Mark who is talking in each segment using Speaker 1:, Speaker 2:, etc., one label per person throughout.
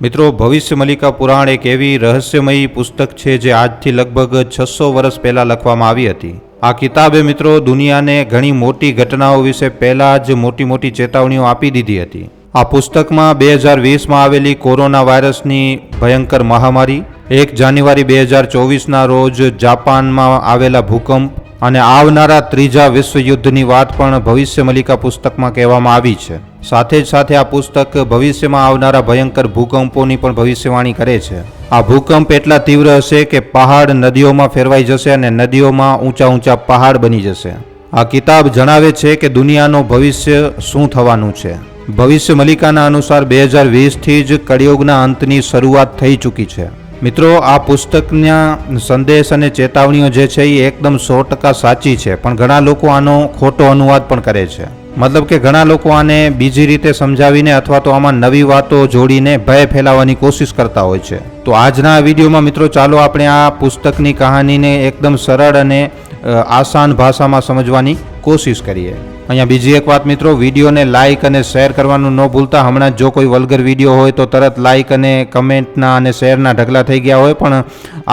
Speaker 1: મિત્રો, ભવિષ્ય મલિકા પુરાણ એક એવી રહસ્યમયી પુસ્તક છે જે આજથી લગભગ છસો વર્ષ પહેલાં લખવામાં આવી હતી. આ કિતાબે મિત્રો દુનિયાને ઘણી મોટી ઘટનાઓ વિશે પહેલાં જ મોટી મોટી ચેતવણીઓ આપી દીધી હતી. આ પુસ્તકમાં બે હજાર વીસમાં આવેલી કોરોના વાયરસની ભયંકર મહામારી, એક જાન્યુઆરી બે હજાર ચોવીસના રોજ જાપાનમાં આવેલા ભૂકંપ અને આવનારા ત્રીજા વિશ્વયુદ્ધની વાત પણ ભવિષ્ય મલિકા પુસ્તકમાં કહેવામાં આવી છે. સાથે જ સાથે આ પુસ્તક ભવિષ્યમાં આવનારા ભયંકર ભૂકંપોની પણ ભવિષ્યવાણી કરે છે. આ ભૂકંપ એટલા તીવ્ર હશે કે પહાડ નદીઓમાં ફેરવાઈ જશે અને નદીઓમાં ઊંચા ઊંચા પહાડ બની જશે. આ કિતાબ જણાવે છે કે દુનિયાનો ભવિષ્ય શું થવાનું છે. ભવિષ્ય મલિકાના અનુસાર બે હજાર વીસથી જ કળિયુગના અંતની શરૂઆત થઈ ચૂકી છે. મિત્રો, આ પુસ્તકના સંદેશ અને ચેતવણીઓ જે છે એ એકદમ સો ટકા સાચી છે, પણ ઘણા લોકો આનો ખોટો અનુવાદ પણ કરે છે. મતલબ કે ઘણા લોકો આને બીજી રીતે સમજાવીને અથવા તો આમાં નવી વાતો જોડીને ભય ફેલાવવાની કોશિશ કરતા હોય છે. તો આજના વિડીયોમાં મિત્રો, ચાલો આપણે આ પુસ્તકની કહાનીને એકદમ સરળ અને આસાન ભાષામાં સમજવાની કોશિશ કરીએ. અહીંયા બીજી એક વાત મિત્રો, વિડીયોને લાઇક અને શેર કરવાનું ન ભૂલતા. હમણાં જ કોઈ વલ્ગર વીડિયો હોય તો તરત લાઇક અને કમેન્ટના અને શેરના ઢગલા થઈ ગયા હોય, પણ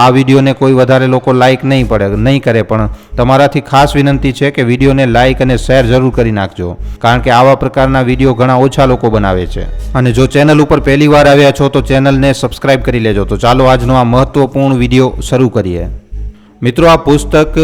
Speaker 1: આ વિડીયોને કોઈ વધારે લોકો લાઇક નહીં પડે, નહીં કરે. પણ તમારાથી ખાસ વિનંતી છે કે વિડીયોને લાઇક અને શેર જરૂર કરી નાખજો, કારણ કે આવા પ્રકારના વીડિયો ઘણા ઓછા લોકો બનાવે છે. અને જો ચેનલ ઉપર પહેલી વાર આવ્યા છો તો ચેનલને સબસ્ક્રાઇબ કરી લેજો. તો ચાલો આજનો આ મહત્વપૂર્ણ વીડિયો શરૂ કરીએ. મિત્રો, આ પુસ્તક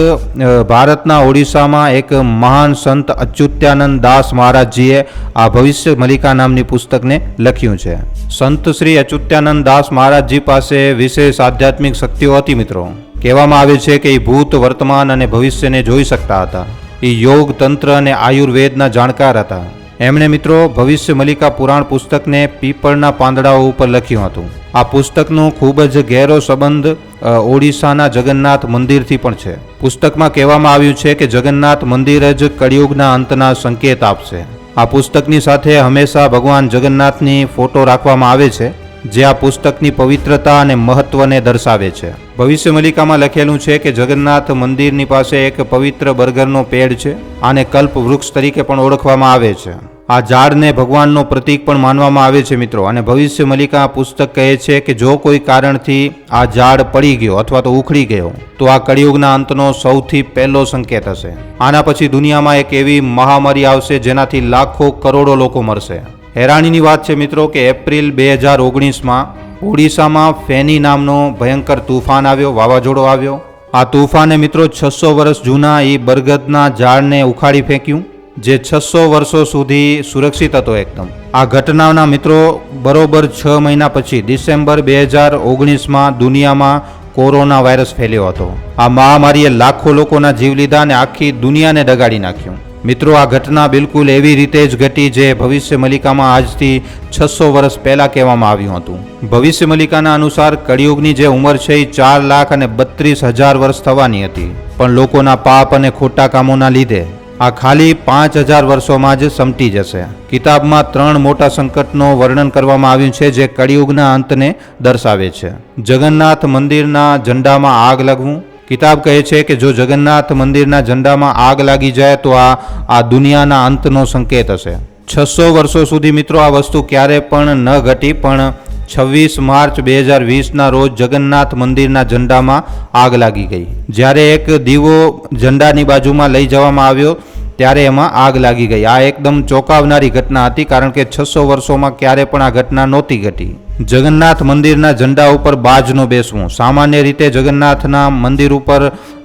Speaker 1: ભારતના ઓડિશામાં એક મહાન સંત અચ્યુત્યાનંદ દાસ મહારાજજીએ આ ભવિષ્ય મલિકા નામની પુસ્તકને લખ્યું છે. સંત શ્રી અચ્યુત્યાનંદ દાસ મહારાજજી પાસે વિશેષ આધ્યાત્મિક શક્તિઓ હતી મિત્રો. કહેવામાં આવે છે કે એ ભૂત, વર્તમાન અને ભવિષ્યને જોઈ શકતા હતા. એ યોગ, તંત્ર અને આયુર્વેદના જાણકાર હતા. એમણે મિત્રો, ભવિષ્ય મલિકા પુરાણ પુસ્તકને પીપળના પાંદડાઓ ઉપર લખ્યું હતું. આ પુસ્તકનો ખૂબ જ ગહેરો સંબંધ ઓડિશાના જગન્નાથ મંદિરથી પણ છે. પુસ્તકમાં કહેવામાં આવ્યું છે કે જગન્નાથ મંદિર જ કળિયુગના અંતના સંકેત આપશે. આ પુસ્તકની સાથે હંમેશા ભગવાન જગન્નાથની ફોટો રાખવામાં આવે છે, જે આ પુસ્તકની પવિત્રતા અને મહત્વને દર્શાવે છે. ભવિષ્ય મલિકામાં લખેલું છે કે જગન્નાથ મંદિરની પાસે એક પવિત્ર બર્ગરનો પેડ છે, આને કલ્પ વૃક્ષ તરીકે પણ ઓળખવામાં આવે છે. આ ઝાડને ભગવાનનો પ્રતીક પણ માનવામાં આવે છે મિત્રો. અને ભવિષ્ય મલિકા પુસ્તક કહે છે કે જો કોઈ કારણથી આ ઝાડ પડી ગયો અથવા તો ઉખડી ગયો, તો આ કળિયુગના અંતનો સૌથી પહેલો સંકેત હશે. આના પછી દુનિયામાં એક એવી મહામારી આવશે જેનાથી લાખો કરોડો લોકો મરશે. હેરાણીની વાત છે મિત્રો કે એપ્રિલ બે હજાર ઓગણીસમાં ઓડિશામાં ફેની નામનો ભયંકર તુફાન આવ્યો, વાવાઝોડો આવ્યો. આ તૂફાને મિત્રો છસો વર્ષ જૂના એ બરગદના ઝાડને ઉખાડી ફેંક્યું. જે છસો વર્ષો સુધી સુરક્ષિત હતો એકદમ. આ ઘટનાના મિત્રો બરોબર છ મહિના પછી ડિસેમ્બર બે હજાર ઓગણીસમાં દુનિયામાં કોરોના વાયરસ ફેલ્યો હતો. આ મહામારીએ લાખો લોકોના જીવ લીધા અને આખી દુનિયાને ડગાડી નાખ્યું. મિત્રો, આ ઘટના બિલકુલ એવી રીતે જ ઘટી જે ભવિષ્ય મલિકામાં આજથી છસો વર્ષ પહેલાં કહેવામાં આવ્યું હતું. ભવિષ્ય મલિકાના અનુસાર કળિયુગની જે ઉંમર છે એ ચાર લાખ અને બત્રીસ હજાર વર્ષ થવાની હતી. પણ લોકોના પાપ અને ખોટા કામોના લીધે આ ખાલી પાંચ હજાર વર્ષોમાં જ સમટી જશે. કિતાબમાં ત્રણ મોટા સંકટનો વર્ણન કરવામાં આવ્યું છે, જે કળિયુગના અંતને દર્શાવે છે. જગન્નાથ મંદિરના ઝંડામાં આગ લાગવું. કિતાબ કહે છે કે જો જગન્નાથ મંદિરના ઝંડામાં આગ લાગી જાય, તો આ આ દુનિયાના અંતનો સંકેત હશે. છસો વર્ષો સુધી મિત્રો આ વસ્તુ ક્યારે પણ ન ઘટી, પણ છવ્વીસ માર્ચ બે હજાર વીસના રોજ જગન્નાથ મંદિરના ઝંડામાં આગ લાગી ગઈ. જ્યારે એક દીવો ઝંડાની બાજુમાં લઈ જવામાં આવ્યો, ત્યારે એમાં આગ લાગી ગઈ. આ એકદમ ચોંકાવનારી ઘટના હતી, કારણ કે છસો વર્ષોમાં ક્યારે પણ આ ઘટના નહોતી ઘટી. જગન્નાથ મંદિરના ઝંડા ઉપર બાજનો બેસવું. સામાન્ય રીતે જગન્નાથના મંદિર ઉપર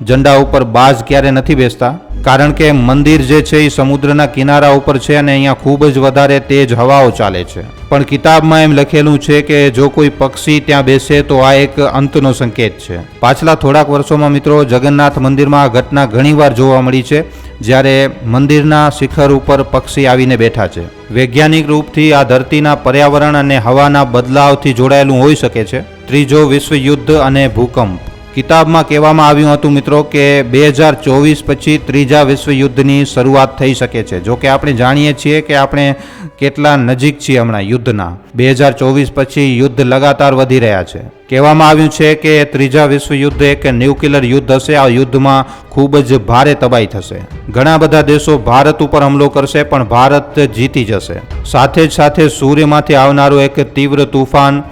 Speaker 1: ઝંડા ઉપર બાજ ક્યારે નથી બેસતા. કારણ કે મંદિર જે છે એ સમુદ્રના કિનારા ઉપર છે અને અહીંયા ખૂબ જ વધારે તેજ હવાઓ ચાલે છે. પણ કિતાબમાં એમ લખેલું છે કે જો કોઈ પક્ષી ત્યાં બેસે તો આ એક અંતનો સંકેત છે. પાછલા થોડાક વર્ષોમાં મિત્રો જગન્નાથ મંદિરમાં આ ઘટના ઘણીવાર જોવા મળી છે, જ્યારે મંદિરના શિખર ઉપર પક્ષી આવીને બેઠા છે. વૈજ્ઞાનિક રૂપથી આ ધરતીના પર્યાવરણ અને હવાના બદલાવથી જોડાયેલું હોઈ શકે છે. ત્રીજો વિશ્વ યુદ્ધ અને ભૂકંપ. કિતાબમાં કહેવામાં આવ્યું હતું, મિત્રો, કે બે હજાર ચોવીસ પછી ત્રીજા વિશ્વયુદ્ધની શરૂઆત થઈ શકે છે. જો કે આપણે જાણીએ છીએ કે આપણે કેટલા નજીક છીએ હમણાં યુદ્ધના. બે હજાર ચોવીસ પછી યુદ્ધ લગાતાર વધી રહ્યા છે. કહેવામાં આવ્યું છે કે ત્રીજા વિશ્વયુદ્ધ એક ન્યુક્લિયર યુદ્ધ હશે. આ યુદ્ધમાં ખૂબ જ ભારે તબાહી થશે. ઘણા બધા દેશો ભારત ઉપર હુમલો કરશે, પણ ભારત જીતી જશે. સાથે જ સાથે સૂર્યમાંથી આવનારું એક તીવ્ર તુફાન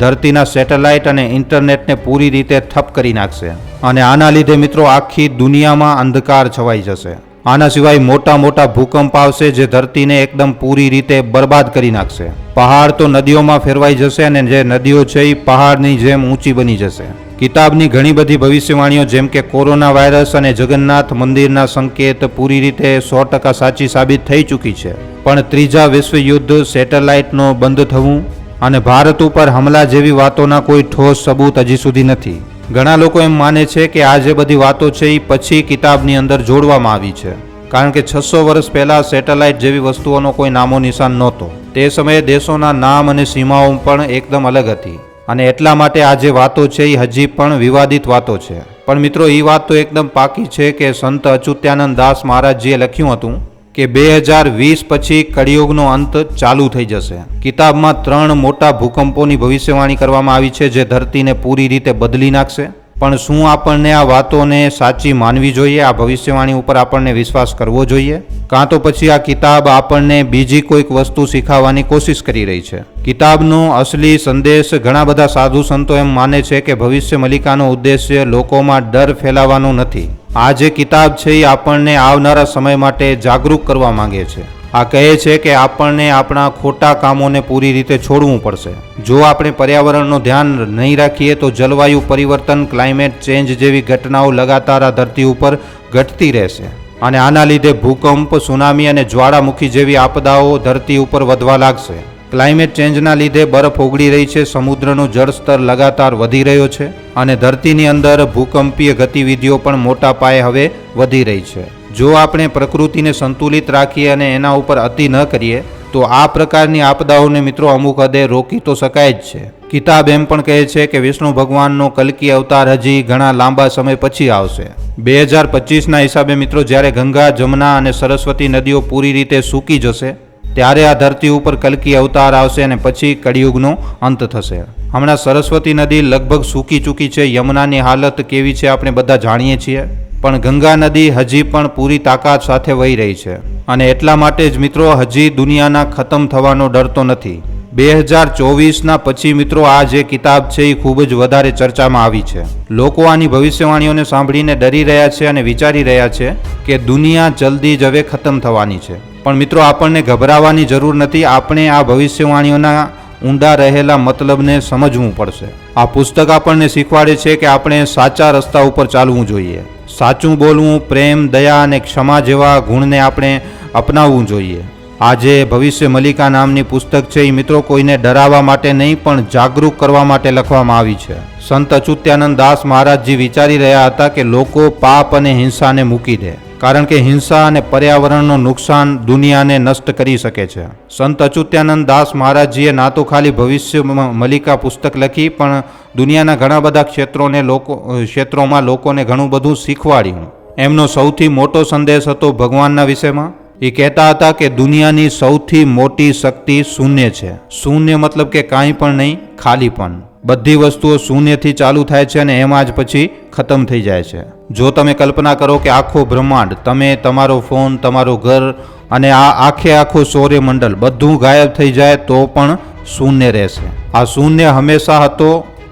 Speaker 1: ધરતીના સેટેલાઇટ અને ઇન્ટરનેટને પૂરી રીતે ઠપ કરી નાખશે. અને આના લીધે મિત્રો આખી દુનિયામાં અંધકાર છવાઈ જશે. આના સિવાય મોટા મોટા ભૂકંપ આવશે જે ધરતીને એકદમ પૂરી રીતે બરબાદ કરી નાખશે. પહાડ તો નદીઓમાં ફેરવાઈ જશે અને જે નદીઓ છે એ પહાડની જેમ ઊંચી બની જશે. કિતાબની ઘણી બધી ભવિષ્યવાણીઓ જેમ કે કોરોના વાયરસ અને જગન્નાથ મંદિરના સંકેત પૂરી રીતે સો ટકા સાચી સાબિત થઈ ચૂકી છે. પણ ત્રીજા વિશ્વયુદ્ધ સેટેલાઇટનો બંધ થવું અને ભારત ઉપર હમલા જેવી વાતોના કોઈ ઠોસ સબૂત હજી સુધી નથી. ઘણા લોકો એમ માને છે કે આ જે બધી વાતો છે એ પછી કિતાબની અંદર જોડવામાં આવી છે. કારણ કે છસો વર્ષ પહેલાં સેટેલાઇટ જેવી વસ્તુઓનો કોઈ નામો નિશાન નહોતો. તે સમયે દેશોના નામ અને સીમાઓ પણ એકદમ અલગ હતી. અને એટલા માટે આ જે વાતો છે એ હજી પણ વિવાદિત વાતો છે. પણ મિત્રો એ વાત તો એકદમ પાકી છે કે સંત અચ્યુત્યાનંદ દાસ મહારાજજીએ લખ્યું હતું કે બે હજાર વીસ પછી કળિયુગનો અંત ચાલુ થઈ જશે. કિતાબમાં ત્રણ મોટા ભૂકંપોની ભવિષ્યવાણી કરવામાં આવી છે જે ધરતીને પૂરી રીતે બદલી નાખશે. પણ શું આપણને આ વાતોને સાચી માનવી જોઈએ? આ ભવિષ્યવાણી ઉપર આપણને વિશ્વાસ કરવો જોઈએ? કાં તો પછી આ કિતાબ આપણને બીજી કોઈક વસ્તુ શીખવવાની કોશિશ કરી રહી છે? કિતાબનો અસલી સંદેશ ઘણા બધા સાધુ સંતો એમ માને છે કે ભવિષ્ય મલિકાનો ઉદ્દેશ્ય લોકોમાં ડર ફેલાવવાનો નથી. આ જે કિતાબ છે એ આપણને આવનારા સમય માટે જાગૃત કરવા માંગે છે. આ કહે છે કે આપણને આપણા ખોટા કામોને પૂરી રીતે છોડવું પડશે. જો આપણે પર્યાવરણનું ધ્યાન નહીં રાખીએ તો જલવાયુ પરિવર્તન, ક્લાઇમેટ ચેન્જ જેવી ઘટનાઓ લગાતાર આ ધરતી ઉપર ઘટતી રહેશે. અને આના લીધે ભૂકંપ, સુનામી અને જ્વાળામુખી જેવી આપદાઓ ધરતી ઉપર વધવા લાગશે. ક્લાઇમેટ ચેન્જના લીધે બરફ ઓગળી રહી છે, સમુદ્રનું જળસ્તર લગાતાર વધી રહ્યો છે અને ધરતીની અંદર ભૂકંપીય ગતિવિધિઓ પણ મોટા પાયે હવે વધી રહી છે. જો આપણે પ્રકૃતિને સંતુલિત રાખીએ અને એના ઉપર અતિ ન કરીએ, તો આ પ્રકારની આપદાઓને મિત્રો અમુક હદે રોકી તો શકાય જ છે. કિતાબ એમ પણ કહે છે કે વિષ્ણુ ભગવાનનો કલકી અવતાર હજી ઘણા લાંબા સમય પછી આવશે. બે હજાર પચીસના હિસાબે મિત્રો જ્યારે ગંગા, જમના અને સરસ્વતી નદીઓ પૂરી રીતે સૂકી જશે, ત્યારે આ ધરતી ઉપર કલકી અવતાર આવશે અને પછી કળિયુગનો અંત થશે. હમણાં સરસ્વતી નદી લગભગ સૂકી ચૂકી છે. યમુનાની હાલત કેવી છે આપણે બધા જાણીએ છીએ. પણ ગંગા નદી હજી પણ પૂરી તાકાત સાથે વહી રહી છે. અને એટલા માટે જ મિત્રો હજી દુનિયાના ખતમ થવાનો ડર તો નથી. બે હજાર ચોવીસના પછી મિત્રો આ જે કિતાબ છે એ ખૂબ જ વધારે ચર્ચામાં આવી છે. લોકો આની ભવિષ્યવાણીઓને સાંભળીને ડરી રહ્યા છે અને વિચારી રહ્યા છે કે દુનિયા જલ્દી જ હવે ખતમ થવાની છે. પણ મિત્રો આપણને ગભરાવાની જરૂર નથી. આપણે આ ભવિષ્યવાણીઓના ઊંડા રહેલા મતલબને સમજવું પડશે. આ પુસ્તક આપણને શીખવાડે છે કે આપણે સાચા રસ્તા ઉપર ચાલવું જોઈએ. સાચું બોલવું, પ્રેમ, દયા અને ક્ષમા જેવા ગુણને આપણે અપનાવવું જોઈએ. આજે ભવિષ્ય મલિકા નામની પુસ્તક છે, એ મિત્રો કોઈને ડરાવવા માટે નહીં, પણ જાગૃત કરવા માટે લખવામાં આવી છે. સંત અચ્યુત્યાનંદ દાસ મહારાજજી વિચારી રહ્યા હતા કે લોકો પાપ અને હિંસાને મૂકી દે. કારણ કે હિંસા અને પર્યાવરણનું નુકસાન દુનિયાને નષ્ટ કરી શકે છે. સંત અચ્યુત્યાનંદ દાસ મહારાજજીએ ના તો ખાલી ભવિષ્ય મ- મલિકા પુસ્તક લખી પણ દુનિયાના ઘણા બધા ક્ષેત્રોને લોકો, ક્ષેત્રોમાં લોકોને ઘણું બધું શીખવાડ્યું. એમનો સૌથી મોટો સંદેશ હતો ભગવાનના વિષયમાં એ કહેતા હતા કે દુનિયાની સૌથી મોટી શક્તિ શૂન્ય છે. શૂન્ય મતલબ કે કાંઈ પણ નહીં, ખાલી પણ. બધી વસ્તુઓ શૂન્યથી ચાલુ થાય છે અને એમાં જ પછી ખતમ થઈ જાય છે. જો તમે કલ્પના કરો કે આખો બ્રહ્માંડ, તમે, તમારો ફોન, તમારું ઘર અને આ આખે આખું સૌર્યમંડળ બધું ગાયબ થઈ જાય તો પણ શૂન્ય રહેશે. આ શૂન્ય હંમેશા હતો,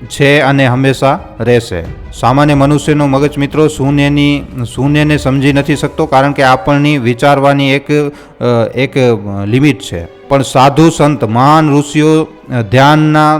Speaker 1: છે અને હંમેશા રહેશે. સામાન્ય મનુષ્યનો મગજ મિત્રો શૂન્યની, શૂન્યને સમજી નથી શકતો કારણ કે આપણની વિચારવાની એક એક લિમિટ છે. પણ સાધુ સંત, મહાન ઋષિઓ ધ્યાનના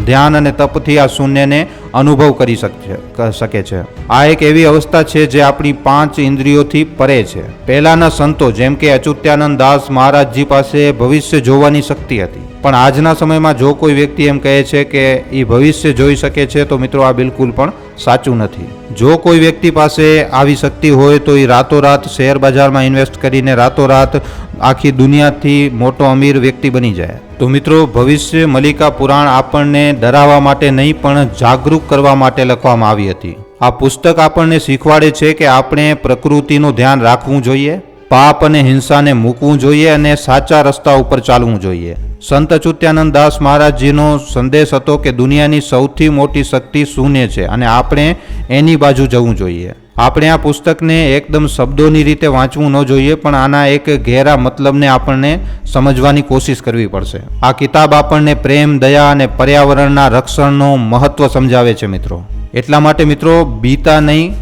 Speaker 1: ધ્યાન અને તપથી આ શૂન્યને અનુભવ કરી શકે છે. આ એક એવી અવસ્થા છે જે આપણી પાંચ ઇન્દ્રિયોથી પરે છે. પહેલાના સંતો, જેમ કે અચ્યુત્યાનંદ દાસ મહારાજજી પાસે ભવિષ્ય જોવાની શક્તિ હતી. પણ આજના સમયમાં જો કોઈ વ્યક્તિ એમ કહે છે કે એ ભવિષ્ય જોઈ શકે છે, તો મિત્રો આ બિલકુલ પણ સાચું નથી. જો કોઈ વ્યક્તિ પાસે આવી શક્તિ હોય તો એ રાતોરાત શેર બજારમાં ઇન્વેસ્ટ કરીને રાતોરાત આખી દુનિયાથી મોટો અમીર વ્યક્તિ બની જાય. તો મિત્રો, ભવિષ્ય મલિકા પુરાણ આપણને ડરાવવા માટે નહીં, પણ જાગૃત કરવા માટે લખવામાં આવી હતી. આ પુસ્તક આપણને શીખવાડે છે કે આપણે પ્રકૃતિનું ધ્યાન રાખવું જોઈએ. પાપ અને હિંસાને મૂકવું જોઈએ અને સાચા રસ્તા ઉપર ચાલવું જોઈએ. સંત અચ્યુત્યાનંદ દાસ મહારાજજીનો સંદેશ હતો કે દુનિયાની સૌથી મોટી શક્તિ શૂન્ય છે અને આપણે એની બાજુ જવું જોઈએ. આપણે આ પુસ્તકને એકદમ શબ્દોની રીતે વાંચવું ન જોઈએ, પણ આના એક ઘેરા મતલબને આપણને સમજવાની કોશિશ કરવી પડશે. આ કિતાબ આપણને પ્રેમ, દયા અને પર્યાવરણના રક્ષણનો મહત્વ સમજાવે છે મિત્રો. એટલા માટે મિત્રો, બીતા નહીં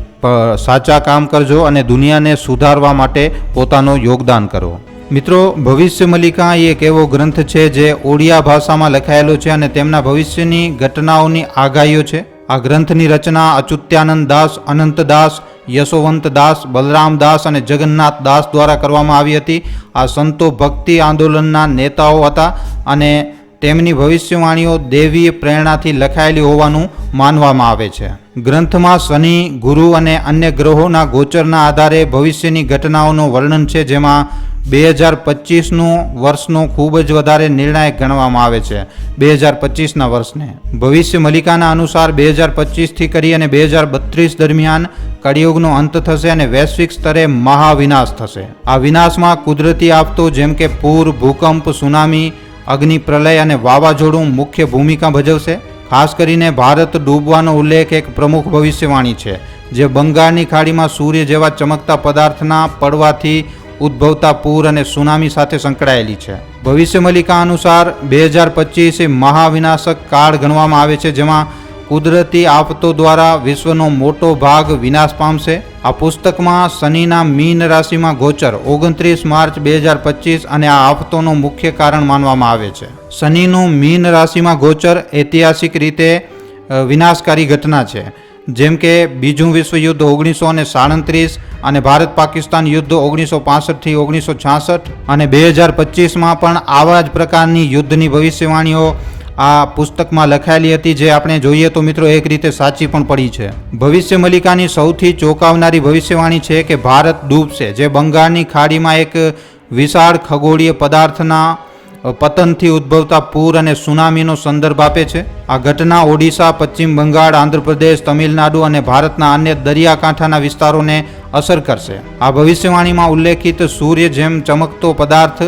Speaker 1: સાચા કામ કરજો અને દુનિયાને સુધારવા માટે પોતાનું યોગદાન કરો. મિત્રો, ભવિષ્ય મલિકા એ એક એવો ગ્રંથ છે જે ઓડિયા ભાષામાં લખાયેલો છે અને તેમના ભવિષ્યની ઘટનાઓની આગાહીઓ છે. આ ગ્રંથની રચના અચ્યુત્યાનંદ દાસ, અનંત દાસ, યશોવંત દાસ, બલરામ દાસ અને જગન્નાથ દાસ દ્વારા કરવામાં આવી હતી. આ સંતો ભક્તિ આંદોલનના નેતાઓ હતા અને તેમની ભવિષ્યવાણીઓ દેવીય પ્રેરણાથી લખાયેલી હોવાનું માનવામાં આવે છે. ગ્રંથમાં શનિ, ગુરુ અને અન્ય ગ્રહોના ગોચરના આધારે ભવિષ્યની ઘટનાઓનું વર્ણન છે, જેમાં બે હજાર પચીસનું વર્ષનું ખૂબ જ વધારે નિર્ણાયક ગણવામાં આવે છે. બે હજાર પચીસના વર્ષને. ભવિષ્ય મલિકાના અનુસાર બે હજાર પચીસથી કરી અને બે હજાર બત્રીસ દરમિયાન કળિયુગનો અંત થશે અને વૈશ્વિક સ્તરે મહાવિનાશ થશે. આ વિનાશમાં કુદરતી આફતો જેમ કે પૂર, ભૂકંપ, સુનામી અગ્નિ પ્રલય અને વાવાઝોડું મુખ્ય ભૂમિકા ભજવશે. ખાસ કરીને ભારત ડૂબવાનો ઉલ્લેખ એક પ્રમુખ ભવિષ્યવાણી છે, જે બંગાળની ખાડીમાં સૂર્ય જેવા ચમકતા પદાર્થના પડવાથી ઉદ્ભવતા પૂર અને સુનામી સાથે સંકળાયેલી છે. ભવિષ્ય મલિકા અનુસાર બે હજાર પચીસ એ મહાવિનાશક કાળ ગણવામાં આવે છે, જેમાં કુદરતી આફતો દ્વારા વિશ્વનો મોટો ભાગ વિનાશ પામશે. આ પુસ્તકમાં શનિના મીન રાશિમાં ગોચર ઓગણત્રીસ માર્ચ બે હજાર પચીસ અને આ આફતોનું મુખ્ય કારણ માનવામાં આવે છે. શનિનું મીન રાશિમાં ગોચર ઐતિહાસિક રીતે વિનાશકારી ઘટના છે. જેમ કે બીજું વિશ્વ યુદ્ધ ઓગણીસો અને સાડત્રીસ અને ભારત પાકિસ્તાન યુદ્ધ ઓગણીસો પાસઠથી ઓગણીસો છાસઠ અને બે હજાર પચીસમાં પણ આવા જ પ્રકારની યુદ્ધની ભવિષ્યવાણીઓ આ પુસ્તકમાં લખાયેલી હતી, જે આપણે જોઈએ તો મિત્રો એક રીતે સાચી પણ પડી છે. ભવિષ્ય મલિકાની સૌથી ચોંકાવનારી ભવિષ્યવાણી છે કે ભારત ડૂબશે, જે બંગાળની ખાડીમાં એક વિશાળ ખગોળીય પદાર્થના પતનથી ઉદ્ભવતા પૂર અને સુનામીનો સંદર્ભ આપે છે. આ ઘટના ઓડિશા, પશ્ચિમ બંગાળ, આંધ્રપ્રદેશ, તમિલનાડુ અને ભારતના અન્ય દરિયાકાંઠાના વિસ્તારોને અસર કરશે. આ ભવિષ્યવાણીમાં ઉલ્લેખિત સૂર્ય જેમ ચમકતો પદાર્થ,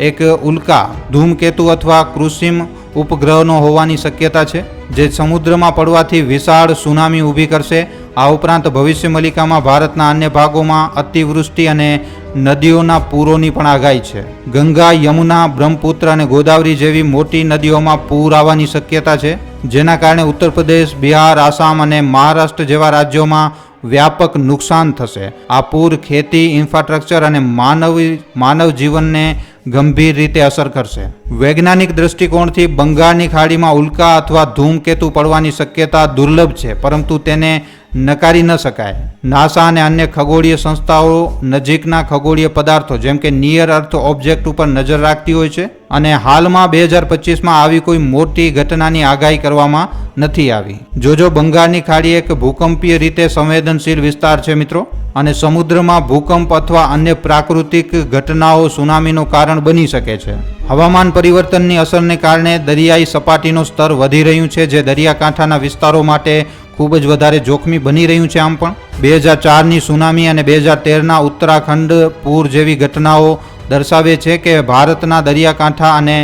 Speaker 1: એક ઉલ્કા, ધૂમકેતુ અથવા કૃત્રિમ ઉપગ્રહનો હોવાની શક્યતા છે, જે સમુદ્રમાં પડવાથી વિશાળ સુનામી ઊભી કરશે. આ ઉપરાંત ભવિષ્ય મલિકામાં ભારતના અન્ય ભાગોમાં અતિવૃષ્ટિ અને નદીઓના પૂરોની પણ આગાહી છે. ગંગા, યમુના, બ્રહ્મપુત્ર અને ગોદાવરી જેવી મોટી નદીઓમાં પૂર આવવાની શક્યતા છે, જેના કારણે ઉત્તર પ્રદેશ, બિહાર, આસામ અને મહારાષ્ટ્ર જેવા રાજ્યોમાં વ્યાપક નુકસાન થશે. આ પૂર ખેતી, ઇન્ફ્રાસ્ટ્રક્ચર અને માનવ માનવ જીવનને ગંભીર રીતે અસર કરશે. વૈજ્ઞાનિક દ્રષ્ટિકોણથી બંગાળની ખાડીમાં ઉલ્કા અથવા ધૂમકેતુ પડવાની શક્યતા દુર્લભ છે, પરંતુ તેને નકારી ન શકાય. નાસા અને અન્ય ખગોળીય સંસ્થાઓ નજીકના ખગોળીય પદાર્થો, જેમ કે નિયર અર્થ ઓબ્જેક્ટ ઉપર નજર રાખતી હોય છે અને હાલમાં બે હજાર પચીસમાં આવી કોઈ મોટી ઘટનાની આગાહી કરવામાં નથી આવી. જોજો, બંગાળની ખાડી એક ભૂકંપીય રીતે સંવેદનશીલ વિસ્તાર છે મિત્રો અને સમુદ્રમાં ભૂકંપ અથવા અન્ય પ્રાકૃતિક ઘટનાઓ સુનામીનું કારણ બની શકે છે. હવામાન પરિવર્તનની અસરને કારણે દરિયાઈ સપાટીનું સ્તર વધી રહ્યું છે, જે દરિયાકાંઠાના વિસ્તારો માટે ખૂબ જ વધારે જોખમી બની રહ્યું છે આમ પણ. બે હજાર ચારની સુનામી અને બે હજાર તેરના ઉત્તરાખંડ પૂર જેવી ઘટનાઓ દર્શાવે છે કે ભારતના દરિયાકાંઠા અને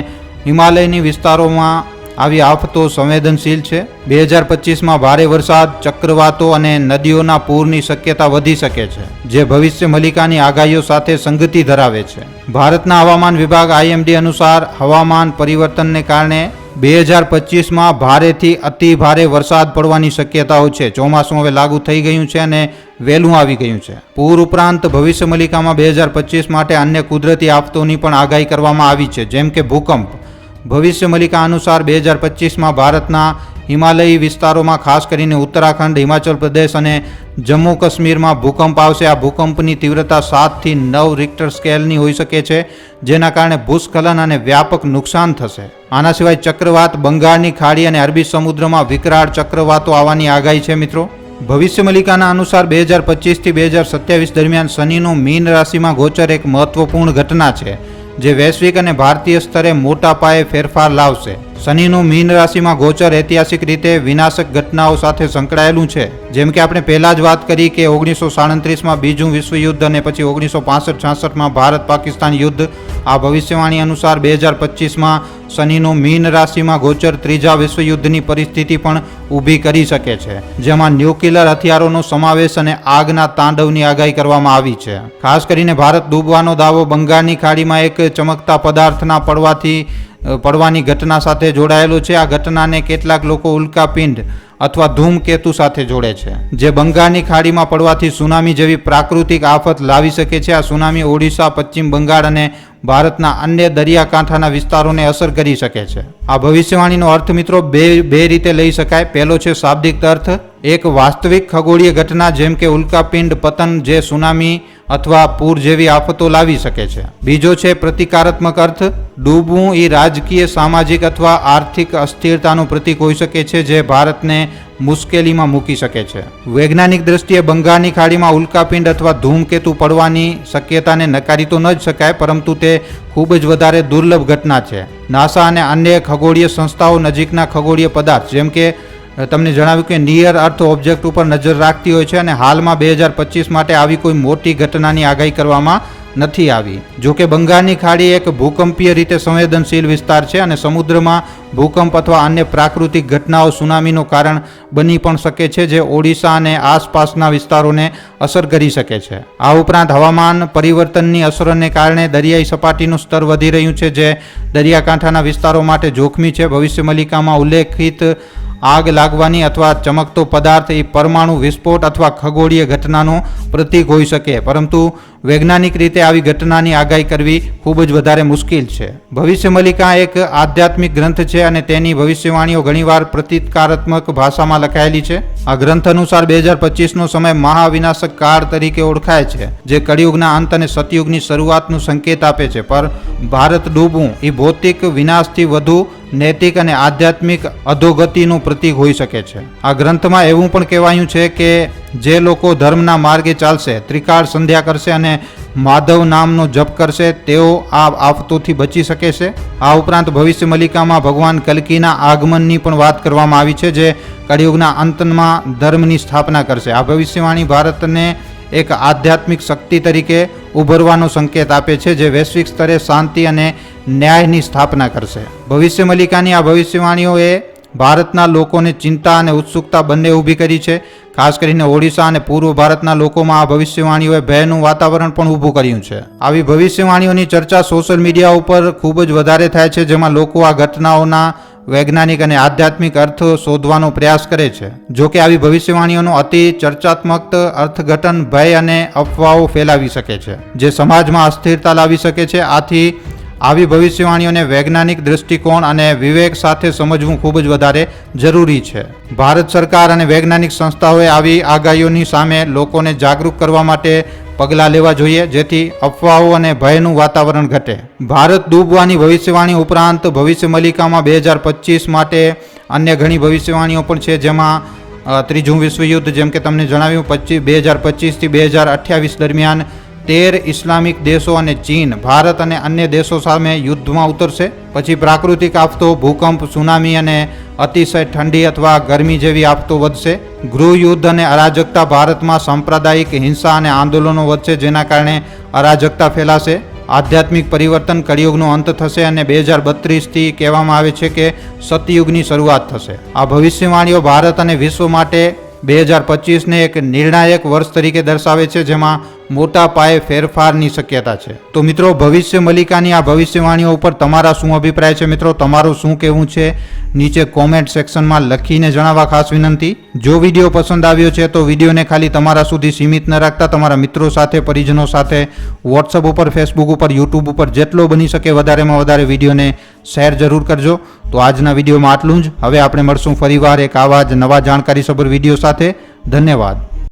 Speaker 1: હિમાલયની વિસ્તારોમાં આવી આફતો સંવેદનશીલ છે. બે હજાર પચીસમાં ભારે વરસાદ, ચક્રવાતો અને નદીઓના પૂરની શક્યતા વધી શકે છે, જે ભવિષ્ય મલિકાની આગાહીઓ સાથે સંગતિ ધરાવે છે. ભારતના હવામાન વિભાગ આઈએમડી અનુસાર હવામાન પરિવર્તનને કારણે બે હજાર પચીસમાં ભારેથી અતિ ભારે વરસાદ પડવાની શક્યતાઓ છે. ચોમાસું હવે લાગુ થઈ ગયું છે અને વહેલું આવી ગયું છે. પૂર ઉપરાંત ભવિષ્ય મલિકામાં બે હજાર પચીસ માટે અન્ય કુદરતી આફતોની પણ આગાહી કરવામાં આવી છે. જેમ કે ભૂકંપ ભવિષ્ય મલિકા અનુસાર બે હજાર પચીસમાં ભારતના હિમાલયી વિસ્તારોમાં ખાસ કરીને ઉત્તરાખંડ, હિમાચલ પ્રદેશ અને જમ્મુ કાશ્મીરમાં ભૂકંપ આવશે. આ ભૂકંપની તીવ્રતા સાતથી નવ રિક્ટર સ્કેલની હોઈ શકે છે, જેના કારણે ભૂસ્ખલન અને વ્યાપક નુકસાન થશે. આના સિવાય ચક્રવાત, બંગાળની ખાડી અને અરબી સમુદ્રમાં વિકરાળ ચક્રવાતો આવવાની આગાહી છે, મિત્રો. ભવિષ્ય મલિકાના અનુસાર બે હજાર પચીસથી બે હજાર સત્યાવીસ દરમિયાન શનિનું મીન રાશિમાં ગોચર એક મહત્વપૂર્ણ ઘટના છે. જે વૈશ્વિક અને ભારતીય સ્તરે મોટા પાયે ફેરફાર લાવશે. શનિનું મીન રાશિમાં ગોચર ઐતિહાસિક રીતે વિનાશક ઘટનાઓ સાથે સંકળાયેલું છે. જેમ કે આપણે પહેલાં જ વાત કરી કે ઓગણીસો સાડત્રીસમાં બીજું વિશ્વયુદ્ધ અને પછી ઓગણીસો પાસઠ છાસઠમાં ભારત પાકિસ્તાન યુદ્ધ. આ ભવિષ્યવાણી અનુસાર બે હજાર પચીસમાં શનિનું મીન રાશિમાં ગોચર ત્રીજા વિશ્વયુદ્ધની પરિસ્થિતિ પણ ઊભી કરી શકે છે, જેમાં ન્યુક્લિયર હથિયારોનો સમાવેશ અને આગના તાંડવની આગાહી કરવામાં આવી છે. ખાસ કરીને ભારત ડૂબવાનો દાવો બંગાળની ખાડીમાં એક ચમકતા પદાર્થના પડવાથી પડવાની ઘટના સાથે જોડાયેલું છે. આ ઘટનાને કેટલાક લોકો ઉલ્કાપિંડ અથવા ધૂમકેતુ સાથે જોડે છે. જે બંગાળની ખાડીમાં પડવાથી સુનામી જેવી પ્રાકૃતિક આફત લાવી શકે છે. આ સુનામી ઓડિશા, પશ્ચિમ બંગાળ અને ભારતના અન્ય દરિયાકાંઠાના વિસ્તારોને અસર કરી શકે છે. આ ભવિષ્યવાણીનો અર્થ મિત્રો બે બે રીતે લઈ શકાય. પહેલો છે શાબ્દિક અર્થ. એક વાસ્તવિક ખગોળીય ઘટના જેમ કે ઉલ્કાપિંડ, પતન જે સુનામી અથવા પૂર જેવી આફતો લાવી શકે છે. બીજો છે પ્રતિકારાત્મક અર્થ. ડૂબવું એ રાજકીય, સામાજિક અથવા આર્થિક અસ્થિરતાનું પ્રતીક હોઈ શકે છે જે ભારતને મુશ્કેલીમાં મૂકી શકે છે. વૈજ્ઞાનિક દ્રષ્ટિએ બંગાળની ખાડીમાં ઉલ્કાપિંડ અથવા ધૂમકેતુ પડવાની શક્યતાને નકારી તો ન જ શકાય, પરંતુ તે ખૂબ જ વધારે દુર્લભ ઘટના છે. નાસા અને અન્ય ખગોળીય સંસ્થાઓ નજીકના ખગોળીય પદાર્થ, જેમ કે તમને જણાવ્યું કે નિયર અર્થ ઓબ્જેક્ટ ઉપર નજર રાખતી હોય છે અને હાલમાં બે હજાર પચીસ માટે આવી કોઈ મોટી ઘટનાની આગાહી કરવામાં નથી આવી. જોકે બંગાળની ખાડી એક ભૂકંપીય રીતે સંવેદનશીલ વિસ્તાર છે અને સમુદ્રમાં ભૂકંપ અથવા અન્ય પ્રાકૃતિક ઘટનાઓ સુનામીનું કારણ બની પણ શકે છે જે ઓડિશા અને આસપાસના વિસ્તારોને અસર કરી શકે છે. આ ઉપરાંત હવામાન પરિવર્તનની અસરોને કારણે દરિયાઈ સપાટીનું સ્તર વધી રહ્યું છે, જે દરિયાકાંઠાના વિસ્તારો માટે જોખમી છે. ભવિષ્ય મલિકામાં ઉલ્લેખિત આગ લાગવાની અથવા ચમકતો પદાર્થ એ પરમાણુ વિસ્ફોટ અથવા ખગોળીય ઘટનાનો પ્રતીક હોઈ શકે. પરંતુ વૈજ્ઞાનિક રીતે આવી ઘટનાની આગાહી કરવી ખૂબ જ વધારે મુશ્કેલ છે. ભવિષ્ય મલિકા એક આધ્યાત્મિક ગ્રંથ છે અને તેની ભવિષ્યવાણીઓ ઘણીવાર પ્રતિકારાત્મક ભાષામાં લખાયેલી છે. આ ગ્રંથ અનુસાર બે હજાર પચીસનો સમય મહાવિનાશક કાળ તરીકે ઓળખાય છે, જે કળિયુગના અંત અને સતયુગની શરૂઆતનું સંકેત આપે છે. પર ભારત ડૂબવું એ ભૌતિક વિનાશથી વધુ નૈતિક અને આધ્યાત્મિક અધોગતિનું પ્રતીક હોઈ શકે છે. આ ગ્રંથમાં એવું પણ કહેવાયું છે કે જે લોકો ધર્મના માર્ગે ચાલશે, ત્રિકાળ સંધ્યા કરશે અને માધવ નામનો જપ કરશે, તેઓ આ આફતોથી બચી શકે છે. આ ઉપરાંત ભવિષ્ય મલિકામાં ભગવાન કલ્કીના આગમનની પણ વાત કરવામાં આવી છે, જે કળિયુગના અંતમાં ધર્મની સ્થાપના કરશે. આ ભવિષ્યવાણી ભારતને એક આધ્યાત્મિક શક્તિ તરીકે ઉભરવાનો સંકેત આપે છે જે વૈશ્વિક સ્તરે શાંતિ અને ન્યાયની સ્થાપના કરશે. ભવિષ્ય મલિકાની આ ભવિષ્યવાણીઓએ ભારતના લોકોને ચિંતા અને ઉત્સુકતા બંને ઊભી કરી છે. ખાસ કરીને ઓડિશા અને પૂર્વ ભારતના લોકોમાં આ ભવિષ્યવાણીઓએ ભયનું વાતાવરણ પણ ઊભું કર્યું છે. આવી ભવિષ્યવાણીઓની ચર્ચા સોશિયલ મીડિયા ઉપર ખૂબ જ વધારે થાય છે, જેમાં લોકો આ ઘટનાઓના વૈજ્ઞાનિક અને આધ્યાત્મિક અર્થ શોધવાનો પ્રયાસ કરે છે. જો કે આવી ભવિષ્યવાણીઓનું અતિ ચર્ચાત્મક અર્થઘટન ભય અને અફવાઓ ફેલાવી શકે છે. જે સમાજમાં અસ્થિરતા લાવી શકે છે, આથી આવી ભવિષ્યવાણીઓને વૈજ્ઞાનિક દૃષ્ટિકોણ અને વિવેક સાથે સમજવું ખૂબ જ વધારે જરૂરી છે. ભારત સરકાર અને વૈજ્ઞાનિક સંસ્થાઓએ આવી આગાહીઓની સામે લોકોને જાગૃત કરવા માટે પગલાં લેવા જોઈએ, જેથી અફવાઓ અને ભયનું વાતાવરણ ઘટે. ભારત ડૂબવાની ભવિષ્યવાણી ઉપરાંત ભવિષ્ય મલિકામાં બે હજાર પચીસ માટે અન્ય ઘણી ભવિષ્યવાણીઓ પણ છે, જેમાં ત્રીજું વિશ્વયુદ્ધ જેમ કે તમને જણાવ્યું પચીસ બે હજાર પચીસથી બે હજાર અઠ્યાવીસ દરમિયાન તેર ઇસ્લામિક દેશો અને ચીન, ભારત અને અન્ય દેશો સામે યુદ્ધમાં ઉતરશે. પછી પ્રાકૃતિક આફતો, ભૂકંપ, સુનામી અને અતિશય ઠંડી અથવા ગરમી જેવી આફતો વધશે. ગૃહયુદ્ધ અને અરાજકતા ભારતમાં સાંપ્રદાયિક હિંસા અને આંદોલનો વધશે, જેના કારણે અરાજકતા ફેલાશે. આધ્યાત્મિક પરિવર્તન કળિયુગનો અંત થશે અને બે હજાર બત્રીસથી કહેવામાં આવે છે કે સતયુગની શરૂઆત થશે. આ ભવિષ્યવાણીઓ ભારત અને વિશ્વ માટે બે હજાર પચીસને એક નિર્ણાયક વર્ષ તરીકે દર્શાવે છે, જેમાં મોટા પાયે ફેરફારની શક્યતા છે. તો મિત્રો, ભવિષ્ય મલિકાની આ ભવિષ્યવાણીઓ ઉપર તમારા શું અભિપ્રાય છે મિત્રો? તમારું શું કહેવું છે? નીચે કોમેન્ટ સેક્શનમાં લખીને જણાવવા ખાસ વિનંતી. જો વીડિયો પસંદ આવ્યો છે, તો વિડીયોને ખાલી તમારા સુધી સીમિત ન રાખતા, તમારા મિત્રો સાથે, પરિજનો સાથે વોટ્સઅપ ઉપર ફેસબુક ઉપર યુટ્યુબ ઉપર જેટલો બની શકે વધારેમાં વધારે વિડીયોને શેર જરૂર કરજો. તો આજના વિડીયોમાં આટલું જ. હવે આપણે મળશું ફરીવાર એક આવા જ નવા જાણકારીસભર વીડિયો સાથે. ધન્યવાદ.